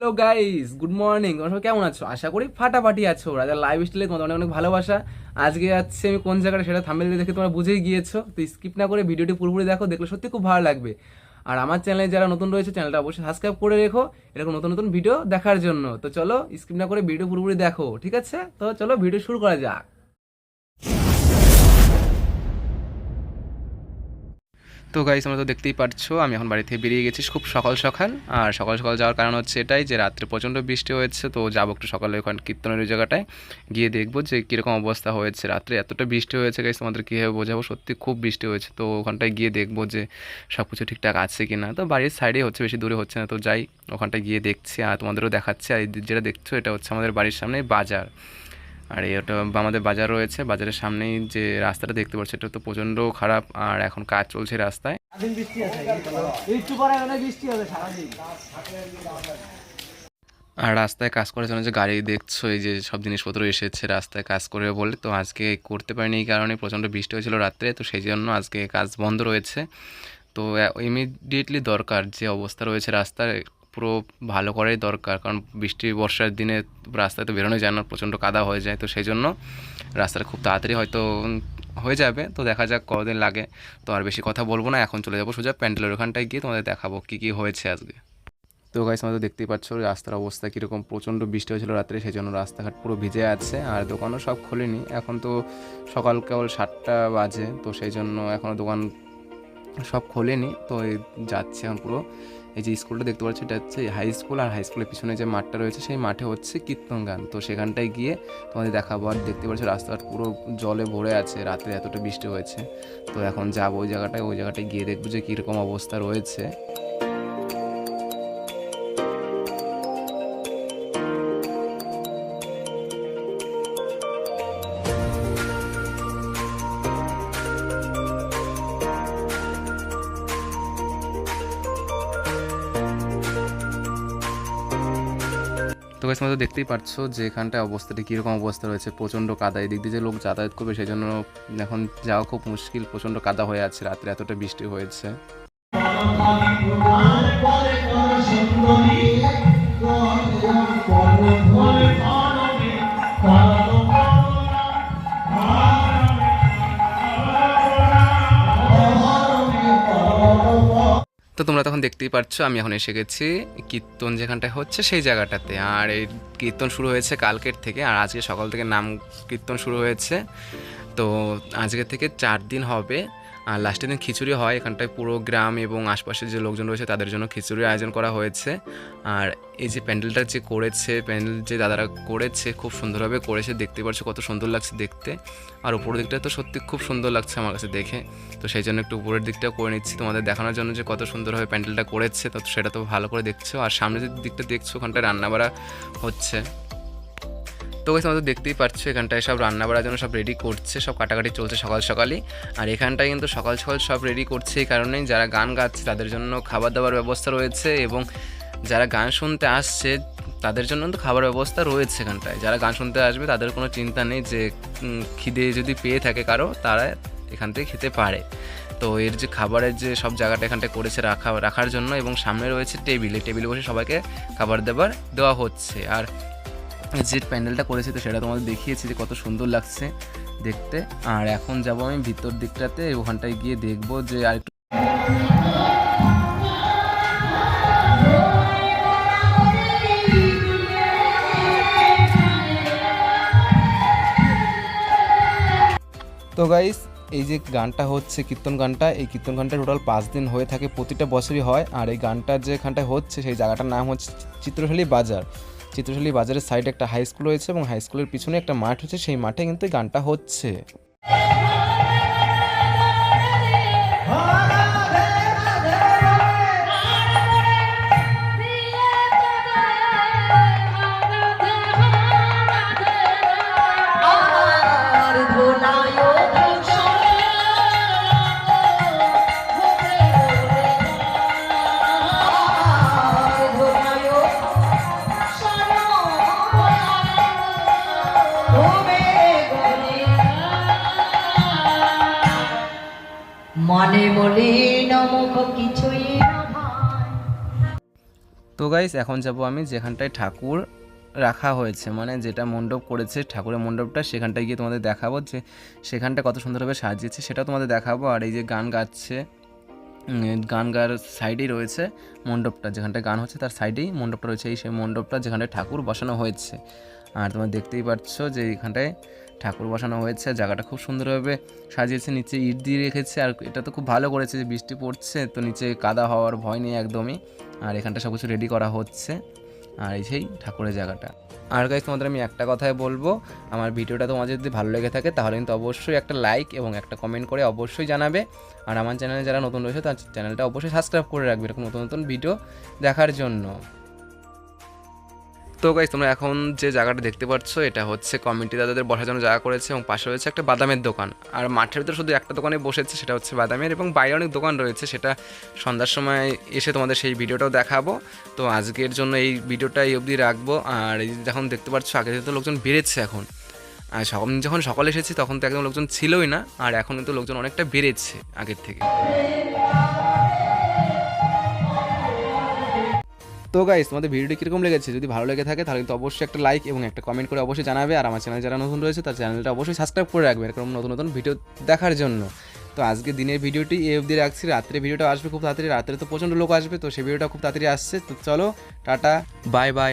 Hello guys good morning তোমরা কেমন আছো? আশা করি ফাটাফাটি আছো রাজা লাইভ স্টাইলে তোমাদের অনেক অনেক ভালোবাসা। আজকে যাচ্ছে আমি কোন জায়গাটা সেটা থাম্বেল দেখে তোমরা বুঝেই গিয়েছো। তো স্কিপ না করে ভিডিওটি পুরোপুরি দেখো, দেখলে সত্যি খুব ভালো লাগবে। আর আমার চ্যানেলে যারা নতুন রয়েছে চ্যানেলটা অবশ্যই সাবস্ক্রাইব করে রেখো। এরকম নতুন নতুন ভিডিও দেখার জন্য। তো চলো স্কিপ না করে ভিডিও পুরোপুরি দেখো, ঠিক আছে? তো চলো ভিডিও শুরু করা যাক। তো গাইস তোমরা তো দেখতেই পারছ, আমি এখন বাড়ি থেকে বেরিয়ে গেছি খুব সকাল সকাল। আর সকাল সকাল যাওয়ার কারণ হচ্ছে এটাই যে রাত্রে প্রচণ্ড বৃষ্টি হয়েছে, তো যাব একটু সকালে ওখানে কীর্তনের ওই জায়গাটায়। গিয়ে দেখব যে কীরকম অবস্থা হয়েছে। রাত্রে এতটা বৃষ্টি হয়েছে গাইস তোমাদের কীভাবে বোঝাবো, সত্যি খুব বৃষ্টি হয়েছে। তো ওখানটায় গিয়ে দেখব যে সব কিছু ঠিকঠাক আছে কি না তো বাড়ির সাইডেই হচ্ছে, বেশি দূরে হচ্ছে না, তো যাই, ওখানটায় গিয়ে দেখছি আর তোমাদেরও দেখাচ্ছি। আর যেটা দেখছ, এটা হচ্ছে আমাদের বাড়ির সামনে বাজার। আর এই ওটা আমাদের বাজার রয়েছে বাজারের সামনেই যে রাস্তাটা দেখতে পাচ্ছি এটা তো প্রচণ্ড খারাপ আর এখন কাজ চলছে রাস্তায়। আর রাস্তায় কাজ করার জন্য যে গাড়ি দেখছ এই যে সব জিনিসপত্র এসেছে রাস্তায় কাজ করবে বলে তো আজকে করতে পারিনি এই কারণে প্রচণ্ড বৃষ্টি হয়েছিল রাত্রে তো সেই জন্য আজকে কাজ বন্ধ রয়েছে। তো ইমিডিয়েটলি দরকার যে অবস্থা রয়েছে রাস্তার পুরো ভালো করাই দরকার। কারণ বৃষ্টি, বর্ষার দিনে রাস্তায় তো বেরোনো যায় না, প্রচণ্ড কাদা হয়ে যায়। তো সেই জন্য রাস্তাটা খুব তাড়াতাড়ি হয়তো হয়ে যাবে। তো দেখা যাক কতদিন লাগে। তো আর বেশি কথা বলব না। এখন চলে যাব সোজা প্যান্ডেলের ওখানটায় গিয়ে তোমাদের দেখাবো কী কী হয়েছে আজকে। তো গাইস আমাদের দেখতেই পাচ্ছ রাস্তার অবস্থা কীরকম। প্রচণ্ড বৃষ্টি হয়েছিল রাত্রে, সেই জন্য রাস্তাঘাট পুরো ভিজে আছে। আর দোকানও সব খোলেনি। এখন তো সকাল কেবল সাতটা বাজে। তো সেই জন্য এখনও দোকান সব খোলেনি, তো যাচ্ছে এখন পুরো। এই যে স্কুলটা দেখতে পাচ্ছি, এটা হচ্ছে হাই স্কুল আর হাই স্কুলের পিছনে যে মাঠটা রয়েছে, সেই মাঠে হচ্ছে কীর্তন গান। তো সেখানটায় গিয়ে তোমাদের দেখাবো, আর দেখতে পাচ্ছ রাস্তাঘাট পুরো জলে ভরে আছে রাত্রে এতটা বৃষ্টি হয়েছে। তো এখন যাব ওই জায়গাটায় ওই জায়গাটায় গিয়ে দেখব যে কীরকম অবস্থা রয়েছে। তো গাছ মতো দেখতেই পারছ যে এখানটায় অবস্থাটা, কীরকম অবস্থা রয়েছে, প্রচণ্ড কাদা। এদিক দিয়ে যে লোক যাতায়াত করবে সেই জন্য এখন যাওয়া খুব মুশকিল, প্রচণ্ড কাদা হয়ে আছে, রাত্রে এতটা বৃষ্টি হয়েছে। তো তোমরা তখন দেখতেই পারছ, আমি এখন এসে গেছি কীর্তন যেখানটায় হচ্ছে সেই জায়গাটাতে। আর এই কীর্তন শুরু হয়েছে কালকের থেকে, আর আজকে সকাল থেকে নাম কীর্তন শুরু হয়েছে। তো আজকে থেকে চার দিন হবে আর লাস্টের দিন খিচুড়ি হয়, এখানটায় পুরো গ্রাম এবং আশপাশের যে লোকজন রয়েছে তাদের জন্য খিচুড়ির আয়োজন করা হয়েছে। আর এই যে প্যান্ডেলটা যে করেছে, প্যান্ডেল যে দাদারা করেছে, খুব সুন্দরভাবে করেছে, দেখতে পারছ কত সুন্দর লাগছে দেখতে। আর উপরের দিকটা তো সত্যি খুব সুন্দর লাগছে আমার কাছে দেখে। তো সেই জন্য একটু উপরের দিকটাও করে নিচ্ছি, তোমাদের দেখানোর জন্য যে কত সুন্দরভাবে প্যান্ডেলটা করেছে, তো সেটা তো ভালো করে দেখছ। আর সামনের যে দিকটা দেখছ, ওখানটায় রান্নাবাড়া হচ্ছে। তো গাইস আমাদের দেখতেই পাচ্ছ এখানটায় সব রান্না বাড়ার জন্য সব রেডি করছে, সব কাটাকাটি চলছে সকাল সকালই। আর এখানটায় কিন্তু সকাল সকাল সব রেডি করছে এই কারণেই যারা গান গাচ্ছে তাদের জন্য খাবার দাবার ব্যবস্থা রয়েছে এবং যারা গান শুনতে আসছে তাদের জন্য তো খাবার ব্যবস্থা রয়েছে এখানটায়। যারা গান শুনতে আসবে তাদের কোনো চিন্তা নেই যে খিদে যদি পেয়ে থাকে কারও, তারা এখান থেকে খেতে পারে। তো এর যে খাবারের যে সব জায়গাটা এখানটায় করেছে রাখা, রাখার জন্য এবং সামনে রয়েছে টেবিলে। টেবিলে বসে সবাইকে খাবার দাবার দেওয়া হচ্ছে। আর যে প্যান্ডেলটা করেছি তো সেটা তোমাদের দেখিয়েছি যে কত সুন্দর লাগছে দেখতে। আর এখন যাব আমি ভিতর দিকটাতে, ওখানটায় গিয়ে দেখব যে আর তো গাইস এই যে গানটা হচ্ছে, কীর্তন গানটা, এই কীর্তন গানটা টোটাল পাঁচ দিন হয়ে থাকে, প্রতিটা বছরই হয়। আর এই গানটা যেখানটায় হচ্ছে, সেই জায়গাটার নাম হচ্ছে চিত্রশালী বাজার। চিত্রশালী বাজারের সাইডে একটা হাই স্কুল রয়েছে এবং হাই স্কুলের পিছনে একটা মাঠ হচ্ছে। সেই মাঠে কিন্তু গানটা হচ্ছে। তো গাইস এখন যাব আমি যেখানটায় ঠাকুর রাখা হয়েছে মানে যেটা মণ্ডপ করেছে, ঠাকুরের মণ্ডপটা, সেখানটায় গিয়ে তোমাদের দেখাবো যে সেখানটা কত সুন্দরভাবে সাজিয়েছে সেটা তোমাদের দেখাবো। আর এই যে গান গাচ্ছে গান গার সাইডেই রয়েছে মণ্ডপটা, যেখানটায় গান হচ্ছে, তার সাইডেই মণ্ডপটা রয়েছে। এই সেই মণ্ডপটা যেখানটায় ঠাকুর বসানো হয়েছে। আর তোমরা দেখতেই পাচ্ছ যে এখানটায় ঠাকুর বসানো হয়েছে। জায়গাটা খুব সুন্দরভাবে সাজিয়েছে, নিচে ইট দিয়ে রেখেছে, আর এটা তো খুব ভালো করেছে যে বৃষ্টি পড়ছে, তো নিচে কাদা হওয়ার ভয় নেই একদমই। আর এখানটা সব কিছু রেডি করা হচ্ছে, আর এই সেই ঠাকুরের জায়গাটা। আর গাইজ তোমাদের আমি একটা কথাই বলব, আমার ভিডিওটা তোমাদের যদি ভালো লেগে থাকে, তাহলে কিন্তু অবশ্যই একটা লাইক এবং একটা কমেন্ট করে অবশ্যই জানাবে। আর আমার চ্যানেলে যারা নতুন রয়েছে, তার চ্যানেলটা অবশ্যই সাবস্ক্রাইব করে রাখবে, এরকম নতুন নতুন ভিডিও দেখার জন্য। তো গাইজ তোমরা এখন যে জায়গাটা দেখতে পাচ্ছ, এটা হচ্ছে কমিটি দাদাদের বসার জন্য জায়গা করেছে এবং পাশে রয়েছে একটা বাদামের দোকান। আর মাঠের ভিতরে শুধু একটা দোকানে বসেছে, সেটা হচ্ছে বাদামের এবং বাইরে অনেক দোকান রয়েছে, সেটা সন্ধ্যার সময় এসে তোমাদের সেই ভিডিওটাও দেখাবো। তো আজকের জন্য এই ভিডিওটা এই অবধি রাখব। আর এই যখন দেখতে পাচ্ছ, আগে তো লোকজন বেড়েছে এখন, আর সকাল যখন সকালে এসেছি, তখন তো একদম লোকজন ছিলই না, আর এখন কিন্তু লোকজন অনেকটা বেড়েছে আগের থেকে। তো গাইস তোমাদের ভিডিওটি কীরকম লেগেছে? যদি ভালো লেগে থাকে, তাহলে কিন্তু অবশ্যই একটা লাইক এবং একটা কমেন্ট করে অবশ্যই জানাবে। আর আমার চ্যানেল যারা নতুন রয়েছে, তার চ্যানেলটা অবশ্যই সাবস্ক্রাইব করে রাখবে, এরকম নতুন নতুন ভিডিও দেখার জন্য। তো আজকে দিনের ভিডিওটি এ অবধি রাখছি। রাত্রে ভিডিওটা আসবে খুব তাড়াতাড়ি। রাত্রে তো প্রচণ্ড লোক আসবে, তো সেই ভিডিওটা খুব তাড়াতাড়ি আসছে। তো চলো, টাটা বাই বাই